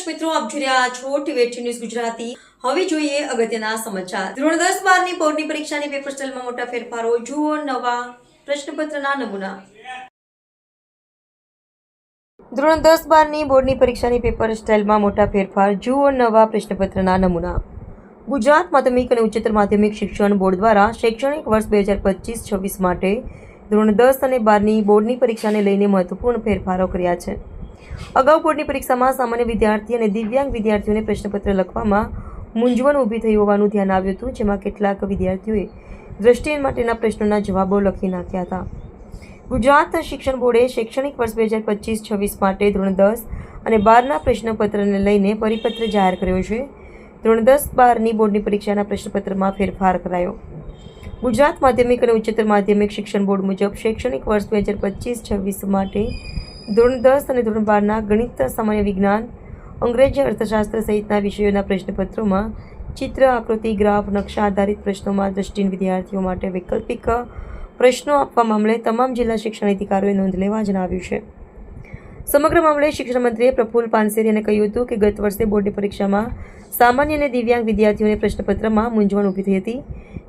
દર્શક મિત્રો, આપ જોઈ રહ્યા છો ટીવી ન્યૂઝ ગુજરાતી. હવે જોઈએ અગત્યના સમાચાર. ધોરણ દસ બારની બોર્ડની પરીક્ષાની પેપર સ્ટાઇલમાં મોટા ફેરફારો. જુઓ નવા પ્રશ્નપત્રના નમૂના. ધોરણ દસ બારની બોર્ડની પરીક્ષાની પેપર સ્ટાઇલમાં મોટા ફેરફાર. જુઓ નવા પ્રશ્નપત્રના નમૂના. ગુજરાત માધ્યમિક અને ઉચ્ચતર માધ્યમિક શિક્ષણ બોર્ડ દ્વારા શૈક્ષણિક વર્ષ બે હજાર પચીસ છવ્વીસ માટે ધોરણ દસ અને બારની બોર્ડની પરીક્ષાને લઈને મહત્વપૂર્ણ ફેરફારો કર્યા છે. અગાઉ બોર્ડની પરીક્ષામાં સામાન્ય વિદ્યાર્થી અને દિવ્યાંગ વિદ્યાર્થીઓને પ્રશ્નપત્ર લખવામાં મૂંઝવણ ઊભી થઈ હોવાનું ધ્યાન આવ્યું હતું, જેમાં કેટલાક વિદ્યાર્થીઓએ દ્રષ્ટિહીન માટેના પ્રશ્નોના જવાબો લખી નાખ્યા હતા. ગુજરાત શિક્ષણ બોર્ડે શૈક્ષણિક વર્ષ બે હજાર પચીસ છવ્વીસ માટે ધોરણ દસ અને બારના પ્રશ્નપત્રને લઈને પરિપત્ર જાહેર કર્યો છે. ધોરણ દસ બારની બોર્ડની પરીક્ષાના પ્રશ્નપત્રમાં ફેરફાર કરાયો. ગુજરાત માધ્યમિક અને ઉચ્ચતર માધ્યમિક શિક્ષણ બોર્ડ મુજબ શૈક્ષણિક વર્ષ બે હજાર પચીસ છવ્વીસ માટે ધોરણ દસ અને ધોરણ બારના ગણિત, સામાન્ય વિજ્ઞાન, અંગ્રેજી અર્થશાસ્ત્ર સહિતના વિષયોના પ્રશ્નપત્રોમાં ચિત્ર, આકૃતિ, ગ્રાફ, નકશા આધારિત પ્રશ્નોમાં દ્રષ્ટિહીન વિદ્યાર્થીઓ માટે વૈકલ્પિક પ્રશ્નો આપવા મામલે તમામ જિલ્લા શિક્ષણ અધિકારીઓએ નોંધ લેવા જણાવ્યું છે. સમગ્ર મામલે શિક્ષણ મંત્રીએ પ્રફુલ્લ પાનસેરીને કહ્યું હતું કે ગત વર્ષે બોર્ડની પરીક્ષામાં સામાન્ય અને દિવ્યાંગ વિદ્યાર્થીઓને પ્રશ્નપત્રમાં મૂંઝવણ ઊભી થઈ હતી,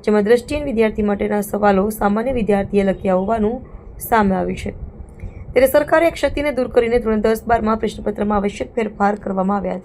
જેમાં દ્રષ્ટિહીન વિદ્યાર્થી માટેના સવાલો સામાન્ય વિદ્યાર્થીએ લખ્યા હોવાનું સામે આવ્યું છે. ત્યારે સરકારે આ ક્ષતિને દૂર કરીને ધોરણ દસ બારમાં પ્રશ્નપત્રમાં આવશ્યક ફેરફાર કરવામાં આવ્યા છે.